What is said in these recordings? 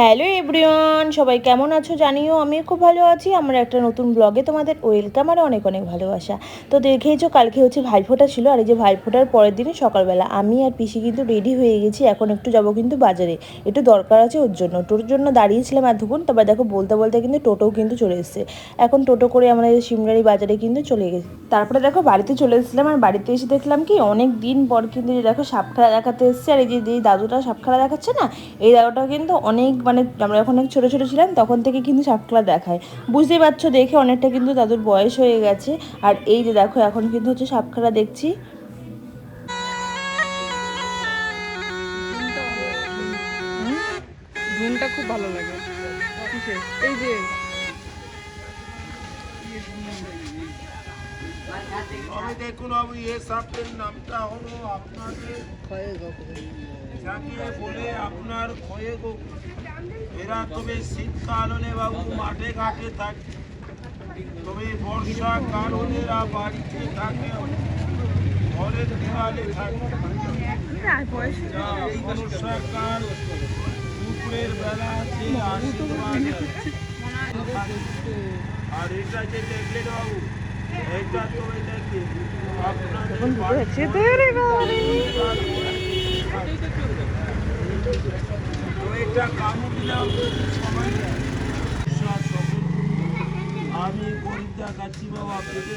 Hello everyone, সবাই কেমন আছো জানিও আমি খুব ভালো আছি। আমার একটা নতুন ব্লগে তোমাদের ওয়েলকাম আর অনেক অনেক ভালোবাসা। তো দেখেইছো কালকে হচ্ছে ভাইফোঁটা ছিল আর এই যে ভাইফোঁটার পরের দিনে সকালবেলা আমি আর পিসি কিন্তু রেডি হয়ে গেছি, এখন একটু যাব কিন্তু বাজারে। একটু দরকার আছে ওর জন্য। টোটোর জন্য দাঁড়িয়েছিলাম এতক্ষণ তারপর দেখো বলতে বলতে কিন্তু টোটোও কিন্তু চলে এসেছে। এখন টোটো করে আমরা এই সিমরারি বাজারে কিন্তু চলে গেছি। তারপরে দেখো বাড়িতে চলে এসেছিলাম আর বাড়িতে এসে দেখলাম কি, অনেক দিন পর কিন্তু দেখো সাপখাড়া দেখাতে এসছে। আর এই যে দাদুটা সাপখাড়া দেখাচ্ছে না, এই দাদুটা কিন্তু অনেক মানে আমরা যখন ছোটো ছোটো ছিলাম, তখন থেকে কিন্তু সাপখাড়া দেখায়। বুঝতেই পারছ, দেখে অনেকটা কিন্তু দাদুর বয়স হয়ে গেছে। আর এই যে দেখো, এখন কিন্তু হচ্ছে সাপখাড়া দেখছি। খুব ভালো লাগে। এই যে। তবে দেখুন বাবু, এ সাপের নামটা হলো আপনাদের যাকে বলে আপনার ক্ষয়ে গো। এরা তবে শীতকাল হলে বাবু মাঠে ঘাটে থাকে, তবে বর্ষাকাল হলে এরা বাড়িতে থাকে, ঘরের দেওয়ালে থাকে। বর্ষাকাল বেলা যে আশীর্বাদ। আর এটা যে দেখলেন বাবু আমি গরিব দেখাচ্ছি বাবা পেটে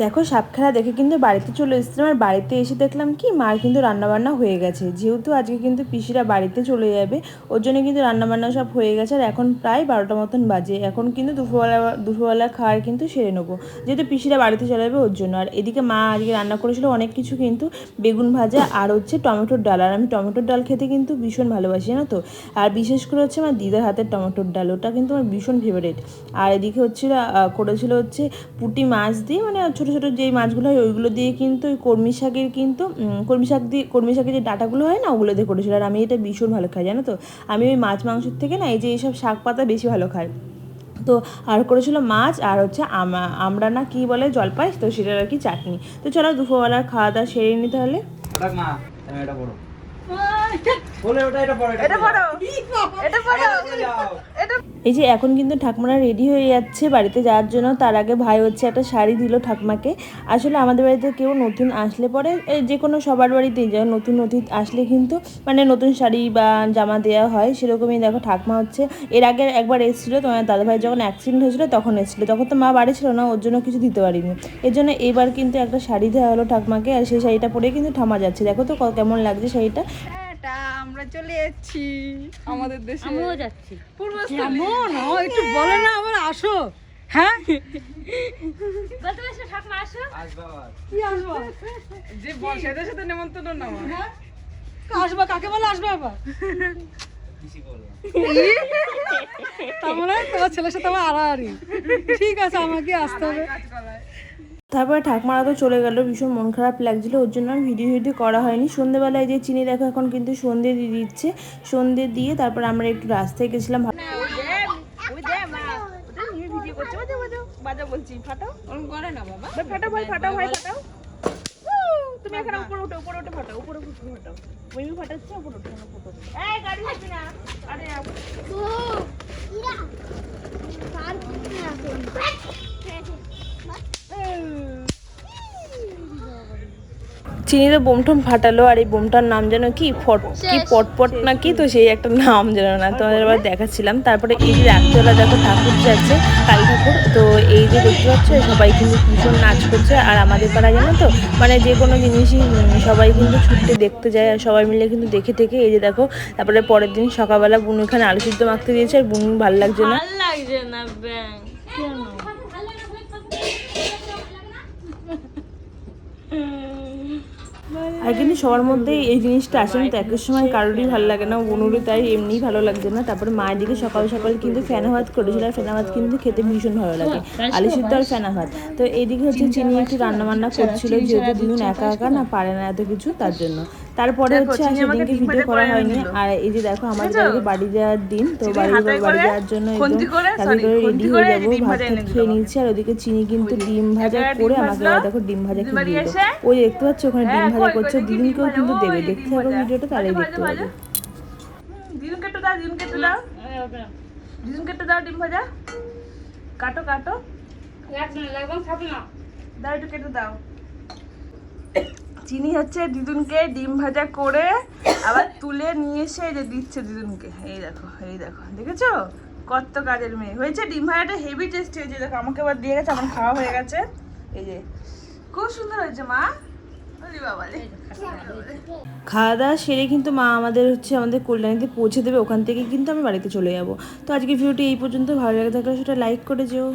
দেখো সাপখাড়া দেখে কিন্তু বাড়িতে চলে এসেছিলাম আর বাড়িতে এসে দেখলাম কি মার কিন্তু রান্নাবান্না হয়ে গেছে। যেহেতু আজকে কিন্তু পিসিরা বাড়িতে চলে যাবে ওর জন্য কিন্তু রান্নাবান্না সব হয়ে গেছে আর এখন প্রায় বারোটা মতন বাজে। এখন কিন্তু দুপুরবেলা দুপুরবেলা খাওয়ার কিন্তু সেরে নেব। যেহেতু পিসিরা বাড়িতে চলে যাবে ওর জন্য। আর এদিকে মা আজকে রান্না করেছিল অনেক কিছু কিন্তু বেগুন ভাজা আর হচ্ছে টমেটোর ডাল। আর আমি টমেটোর ডাল খেতে কিন্তু ভীষণ ভালোবাসি জানো তো? আর বিশেষ করে হচ্ছে আমার দিদার হাতের টমেটোর ডাল, ওটা কিন্তু আমার ভীষণ ফেভারিট আর এদিকে হচ্ছিল করেছিল হচ্ছে পুঁটি মাছ দিয়ে মানে ছোটো ছোটো যেই মাছগুলো হয়, ওইগুলো দিয়ে কিন্তু ওই কর্মী শাকের কিন্তু কর্মী শাক দিয়ে কর্মী শাকের যে ডাটাগুলো হয় না, ওগুলো দিয়ে করেছিল। আর আমি এটা ভীষণ ভালো খাই, জানো তো? আমি ওই মাছ মাংসের থেকে না, এই যে এইসব শাক পাতা বেশি ভালো খাই। তো আর করেছিল মাছ, আর হচ্ছে আমা- আমরা না কি বলে, জলপাই, তো সেটার আর কি চাটনি। তো চলো, দুপুরবেলার খাওয়া দাওয়া সেরে নি তাহলে। এই যে এখন কিন্তু ঠাকুমারা রেডি হয়ে যাচ্ছে বাড়িতে যাওয়ার জন্য। তার আগে ভাই হচ্ছে একটা শাড়ি দিল ঠাকুমাকে। আসলে আমাদের বাড়িতে কেউ নতুন আসলে পরে যে কোনো সবার বাড়িতেই যায় নতুন অতিথি আসলে কিন্তু মানে নতুন শাড়ি বা জামা দেওয়া হয় সেরকমই দেখো ঠাকুমা হচ্ছে। এর আগে একবার এসেছিল তোমার দাদাভাই যখন অ্যাক্সিডেন্ট হয়েছিল তখন এসেছিল। তখন তো মা বাড়ি ছিল না ওর জন্য কিছু দিতে পারিনি। এর জন্য এবার কিন্তু একটা শাড়ি দেওয়া হলো ঠাকুমাকে আর সেই শাড়িটা পরে কিন্তু ঠামা যাচ্ছে। দেখো তো কেমন লাগছে শাড়িটা। আমরা চলে যাচ্ছি। আমাদের দেশে। আমিও যাচ্ছি। কেমন? ও একটু বলে না আবার আসো। হ্যাঁ? বলতে বলছো ঠাকুমা আসো। কি আসব? যে বল সেদের সাথে নেমন্তন্ন না হ্যাঁ। আসবা কাকে বলে আসবে আবার? তার মানে তোমার ছেলের সাথে আমার আড়াআড়ি। ঠিক আছে আমাকে আসতে হবে। তারপরে ঠাকুমারা তো চলে গেল ভীষণ মন খারাপ লাগছিল ওর জন্য আর ভিডিও ভিডিও করা হয়নি। সন্ধেবেলায় যে চিনি দেখো এখন কিন্তু সন্ধে দিয়ে দিচ্ছে। সন্ধে দিয়ে তারপর আমরা একটু রাস্তায় গেছিলাম। চিনিতে বোমটম ফাটালো আর এই বোমটার নাম যেন কি ফট কি পটপট না কি? তো সেই একটা নাম যেন না তোমাদের আবার দেখাচ্ছিলাম। তারপরে এই যে রাত্রেবেলা দেখো ঠাকুর যাচ্ছে কালী ঠাকুর। তো এই যে দেখতে পাচ্ছ সবাই কিন্তু ভীষণ নাচ করছে। আর আমাদের পাড়া জানো তো মানে যে কোনো জিনিসই সবাই কিন্তু ছুটতে দেখতে যায়। আর সবাই মিলে কিন্তু দেখে থেকে এই যে দেখো তারপরে পরের দিন সকালবেলা বুনু এখানে আলু সিদ্ধ মাখতে দিয়েছে আর বুনু ভালো লাগছে না। লাগছে না ব্যাং। আর কিন্তু সবার মধ্যে এই জিনিসটা আসে না তো একের সময় কারোরই ভালো লাগে না। অনুরই তাই এমনিই ভালো লাগছে না। তারপরে মায়ের দিকে সকাল সকাল কিন্তু ফেনা ভাত করেছিল আর ফেনা ভাত কিন্তু খেতে ভীষণ ভালো লাগে। আলু সিদ্ধ আর ফেনা ভাত। তো এইদিকে হচ্ছে চিনি একটু রান্না বান্না করছিল যেহেতু দুজন একা একা না পারে না এত কিছু তার জন্য। তারপরে হচ্ছে আর সেদিনকে ভিডিও করা হয়নি। আর এই যে দেখো আমার আজকে বাড়ি যাওয়ার দিন তো বাড়ি বাড়ি যাওয়ার জন্য একদম তাদের করে রেডি হয়ে যাব ভাত খেয়ে নিচ্ছি আর ওদিকে চিনি কিন্তু ডিম ভাজা করে আমাকে দেখো ডিম ভাজা খেয়ে দিয়ে। ওই দেখতে পাচ্ছ ওখানে ডিম ভাজা করছে দিদিনকেও কিন্তু দেবে। দেখতে হবে ভিডিওটা তাহলেই দেখতে পাবে। দিদুন কেটে দাও দিদুন কেটে দাও। দিদুন কেটে দাও ডিম ভাজা। কাটো কাটো। দাও একটু কেটে দাও। চিনি হচ্ছে দিদুনকে ডিম ভাজা করে আবার তুলে নিয়ে এসে যে দিচ্ছে দিদুনকে। এই দেখো এই দেখো, দেখেছ? কত কাজের মেয়ে। হয়েছে ডিম ভাজাটা হেভি টেস্টি হয়েছে। দেখো, আমাকে আবার দিয়ে গেছে, আমার খাওয়া হয়ে গেছে। এই যে, খুব সুন্দর হয়েছে মা। খাওয়া দাওয়া সেরে কিন্তু মা আমাদের হচ্ছে আমাদের কল্যাণীতে পৌঁছে দেবে। ওখান থেকে কিন্তু আমি বাড়িতে চলে যাব। তো আজকে ভিডিওটি এই পর্যন্ত। ভালো লাগে থাকলে সেটা লাইক করে যেও।